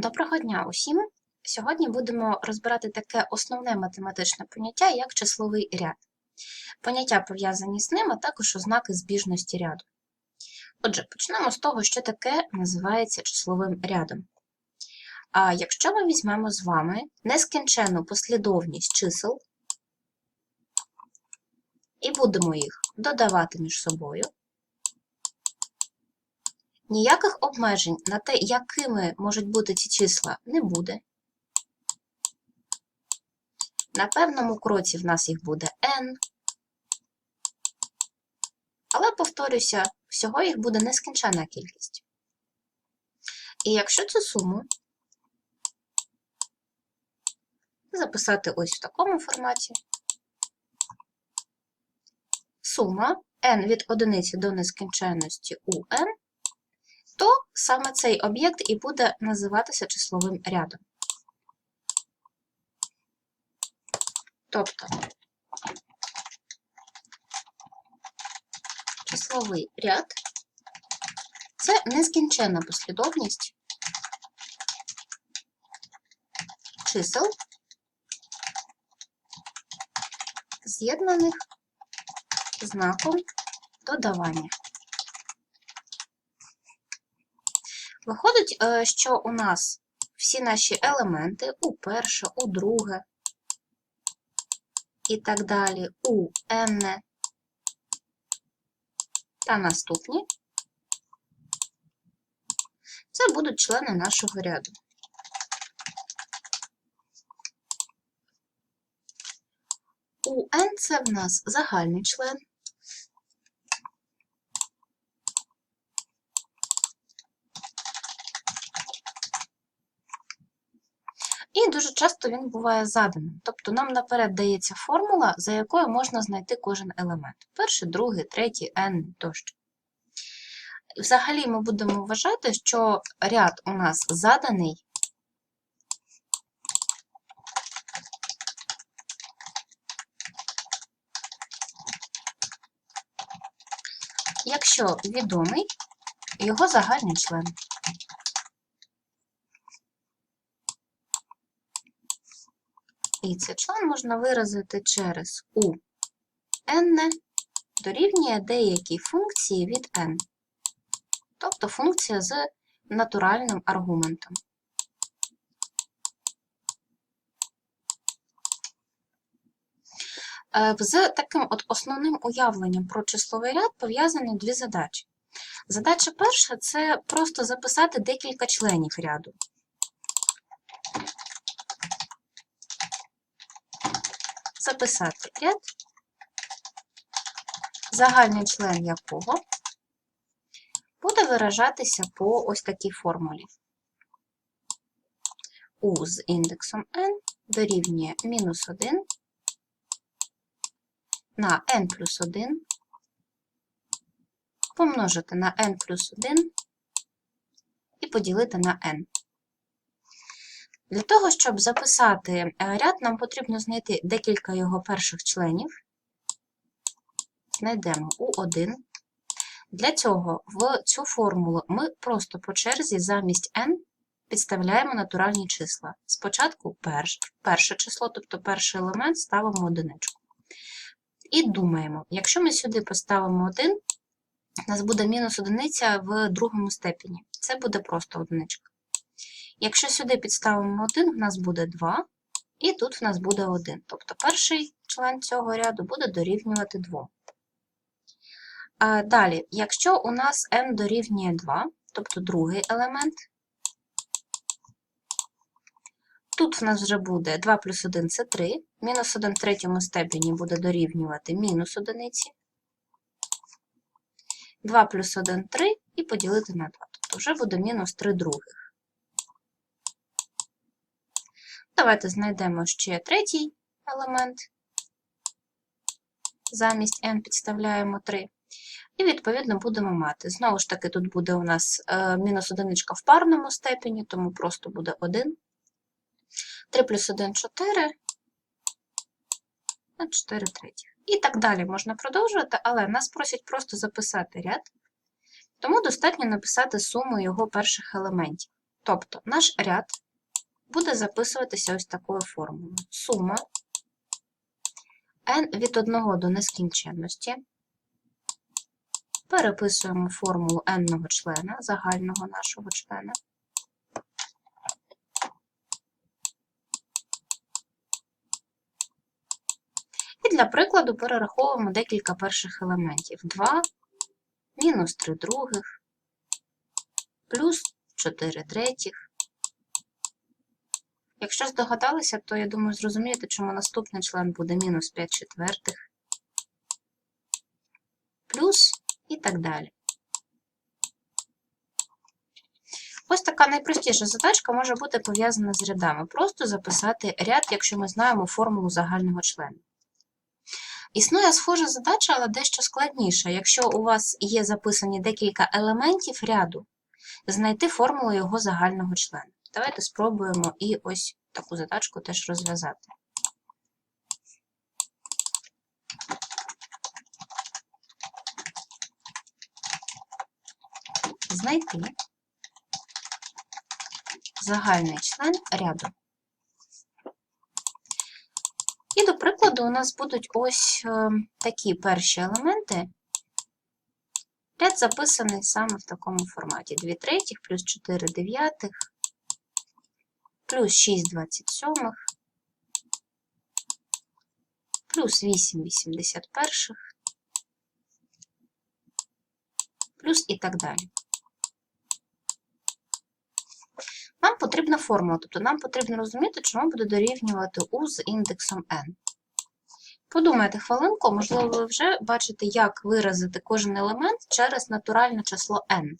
Доброго дня усім! Сьогодні будемо розбирати таке основне математичне поняття, як числовий ряд. Поняття пов'язані з ним, а також ознаки збіжності ряду. Отже, почнемо з того, що таке називається числовим рядом. А якщо ми візьмемо з вами нескінченну послідовність чисел і будемо їх додавати між собою, Ніяких обмежень на те, якими можуть бути ці числа, не буде. На певному кроці в нас їх буде n. Але, повторюся, всього їх буде нескінченна кількість. І якщо цю суму записати ось в такому форматі, сума n від одиниці до нескінченності у n, саме цей об'єкт і буде називатися числовим рядом. Тобто числовий ряд це нескінченна послідовність чисел, з'єднаних знаком додавання. Виходить, е, що у нас всі наші елементи у перше, у друге і так далі, у n та наступні, це будуть члени нашого ряду. У n це в нас загальний член. І дуже часто він буває заданим. Тобто нам наперед дається формула, за якою можна знайти кожен елемент. Перший, другий, третій, n тощо. Взагалі ми будемо вважати, що ряд у нас заданий. Якщо відомий його загальний член. Цей член можна виразити через у n дорівнює деякій функції від n, тобто функція з натуральним аргументом. Е, З таким от основним уявленням про числовий ряд пов'язані дві задачі. Задача перша це просто записати декілька членів ряду. Записати ряд, загальний член якого буде виражатися по ось такій формулі. У з індексом n дорівнює мінус 1 на n плюс 1 помножити на n плюс 1 і поділити на n. Для того, щоб записати е, ряд, нам потрібно знайти декілька його перших членів. Знайдемо U1. Для цього в цю формулу ми просто по черзі замість n підставляємо натуральні числа. Спочатку перш, перше число, тобто перший елемент, ставимо одиничку. І думаємо, якщо ми сюди поставимо 1, у нас буде мінус одиниця в другому степені. Це буде просто одиничка. Якщо сюди підставимо 1, в нас буде 2, і тут в нас буде 1. Тобто перший член цього ряду буде дорівнювати 2. Далі, якщо у нас m дорівнює 2, тобто другий елемент, тут в нас вже буде 2 плюс 1 це 3, мінус 1 в третьому степені буде дорівнювати мінус одиниці. 2 плюс 1 3 і поділити на 2. Тобто вже буде мінус 3 других. Давайте знайдемо ще третій елемент. Замість n підставляємо 3. І, відповідно, будемо мати. Знову ж таки, тут буде у нас е, мінус одиничка в парному степені, тому просто буде 1. 3 плюс 1 4, 4 третіх. І так далі можна продовжувати, але нас просять просто записати ряд, тому достатньо написати суму його перших елементів. Тобто наш ряд буде записуватися ось такою формулою. Сума n від 1 до нескінченності. Переписуємо формулу n-ного члена, загального нашого члена. І для прикладу перераховуємо декілька перших елементів. 2, мінус 3 других, плюс 4 третіх. Якщо здогадалися, то я думаю, зрозумієте, чому наступний член буде мінус 5 четвертих, плюс і так далі. Ось така найпростіша задачка може бути пов'язана з рядами. Просто записати ряд, якщо ми знаємо формулу загального члена. Існує схожа задача, але дещо складніша. Якщо у вас є записані декілька елементів ряду, знайти формулу його загального члена. Давайте спробуємо і ось таку задачку теж розв'язати. Знайти загальний член ряду. І, до прикладу, у нас будуть ось е, такі перші елементи. Ряд записаний саме в такому форматі. 2 третіх плюс 4 дев'ятих, плюс 6 27, плюс 8 81, плюс і так далі. Нам потрібна формула, тобто нам потрібно розуміти, чому буде дорівнювати u з індексом n. Подумайте хвилинку, можливо, ви вже бачите, як виразити кожен елемент через натуральне число n.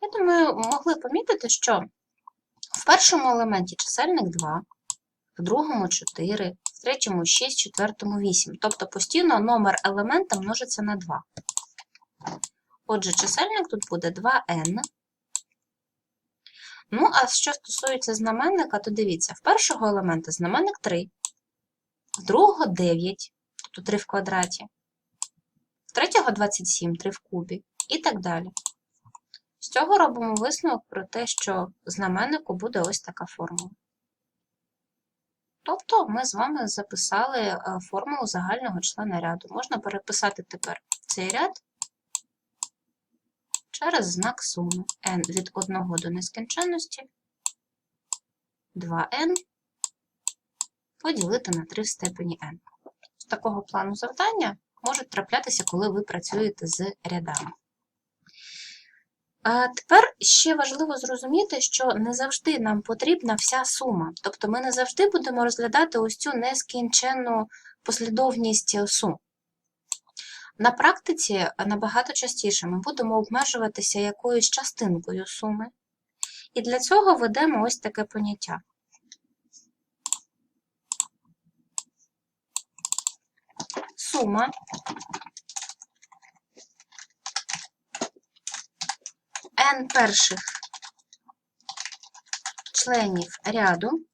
Я думаю, могли помітити, що в першому елементі чисельник 2, в другому 4, в третьому 6, в четвертому 8. Тобто постійно номер елемента множиться на 2. Отже, чисельник тут буде 2n. Ну, а що стосується знаменника, то дивіться, в першого елемента знаменник 3, в другого 9, тобто 3 в квадраті, в третього 27, 3 в кубі і так далі. З цього робимо висновок про те, що знаменнику буде ось така формула. Тобто ми з вами записали формулу загального члена ряду. Можна переписати тепер цей ряд через знак суми n від 1 до нескінченності 2n поділити на 3 в степені n. З такого плану завдання можуть траплятися, коли ви працюєте з рядами. Тепер ще важливо зрозуміти, що не завжди нам потрібна вся сума. Тобто ми не завжди будемо розглядати ось цю нескінченну послідовність сум. На практиці набагато частіше ми будемо обмежуватися якоюсь частинкою суми. І для цього ведемо ось таке поняття. Сума n перших членів ряду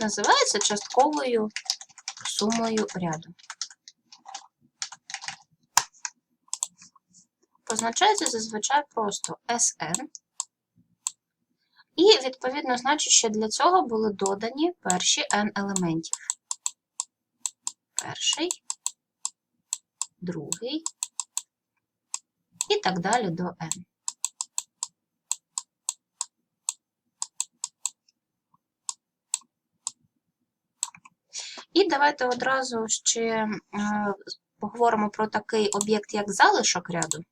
називається частковою сумою ряду. Позначається зазвичай просто Sn. І, відповідно, значить, що для цього були додані перші n елементів. Перший, другий і так далі до n. І давайте одразу ще поговоримо про такий об'єкт, як залишок ряду,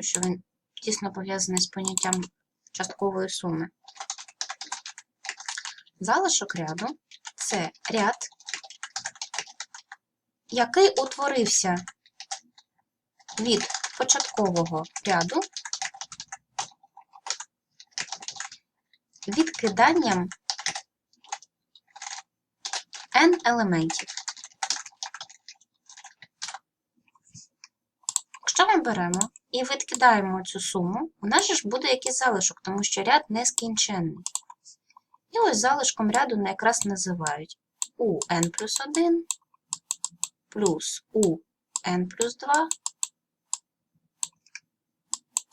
що він тісно пов'язаний з поняттям часткової суми. Залишок ряду це ряд, який утворився від початкового ряду відкиданням n елементів. Якщо ми беремо і відкидаємо цю суму, у нас ж буде якийсь залишок, тому що ряд нескінченний. І ось залишком ряду якраз називають у n плюс 1 плюс у n плюс 2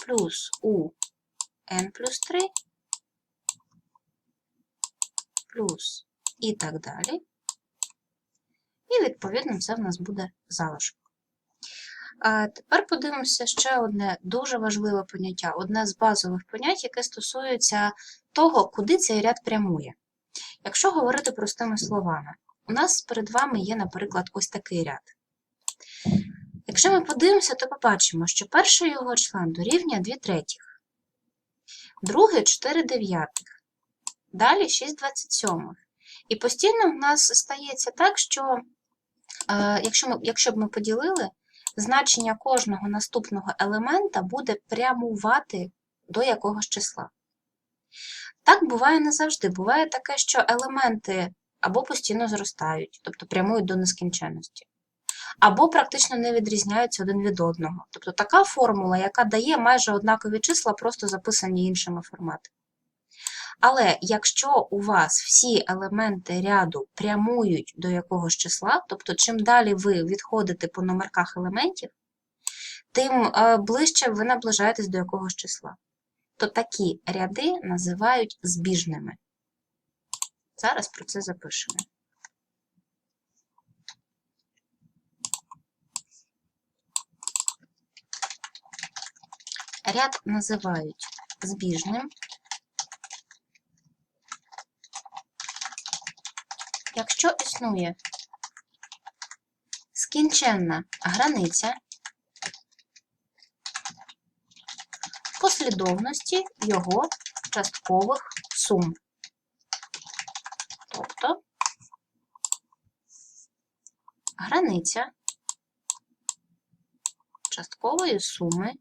плюс у n плюс 3 плюс і так далі. І, відповідно, це в нас буде залишок. А тепер подивимося ще одне дуже важливе поняття, одне з базових понять, яке стосується того, куди цей ряд прямує. Якщо говорити простими словами, у нас перед вами є, наприклад, ось такий ряд. Якщо ми подивимося, то побачимо, що перший його член дорівнює 2 третіх, другий 4 дев'ятих, далі 6 двадцятьсьомих. І постійно в нас стається так, що е, якщо, ми, якщо б ми поділили, значення кожного наступного елемента буде прямувати до якогось числа. Так буває не завжди. Буває таке, що елементи або постійно зростають, тобто прямують до нескінченності, або практично не відрізняються один від одного. Тобто така формула, яка дає майже однакові числа, просто записані іншими форматами. Але якщо у вас всі елементи ряду прямують до якогось числа, тобто чим далі ви відходите по номерках елементів, тим е, ближче ви наближаєтесь до якогось числа. То такі ряди називають збіжними. Зараз про це запишемо. Ряд називають збіжним, якщо існує скінченна границя послідовності його часткових сум. Тобто границя часткової суми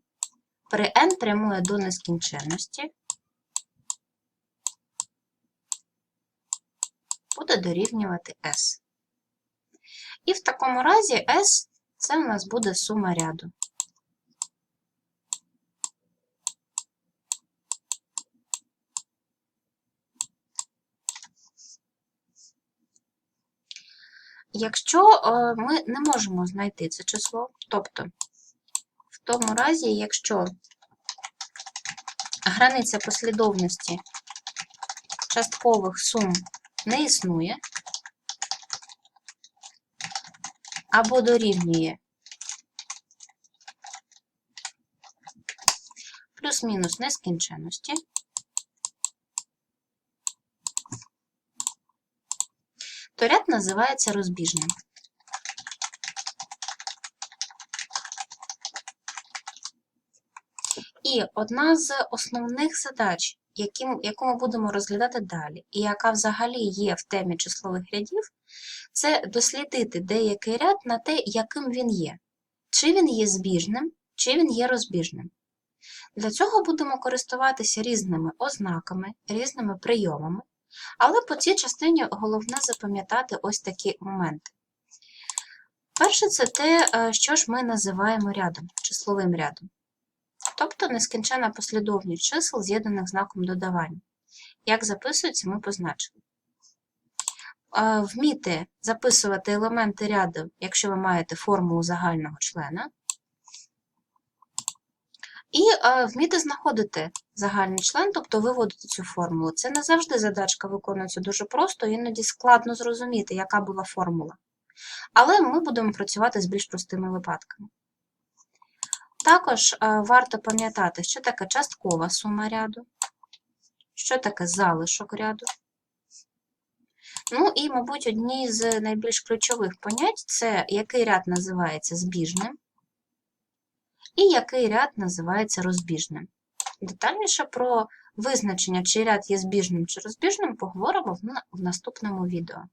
при n прямує до нескінченності буде дорівнювати s. І в такому разі s це у нас буде сума ряду. Якщо е, ми не можемо знайти це число, тобто тому разі, якщо границя послідовності часткових сум не існує, або дорівнює плюс-мінус нескінченності, то ряд називається розбіжним. І одна з основних задач, яку ми будемо розглядати далі, і яка взагалі є в темі числових рядів, це дослідити деякий ряд на те, яким він є. Чи він є збіжним, чи він є розбіжним. Для цього будемо користуватися різними ознаками, різними прийомами, але по цій частині головне запам'ятати ось такі моменти. Перше, це те, е, що ж ми називаємо рядом, числовим рядом. Тобто нескінчена послідовність чисел, з'єднаних знаком додавання. Як записується, ми позначили. Е, Вміти записувати елементи ряду, якщо ви маєте формулу загального члена. І е, вміти знаходити загальний член, тобто виводити цю формулу. Це не завжди задачка виконується дуже просто, іноді складно зрозуміти, яка була формула. Але ми будемо працювати з більш простими випадками. Також е, варто пам'ятати, що таке часткова сума ряду, що таке залишок ряду. Ну і, мабуть, одні з найбільш ключових понять це який ряд називається збіжним, і який ряд називається розбіжним. Детальніше про визначення, чи ряд є збіжним чи розбіжним, поговоримо в наступному відео.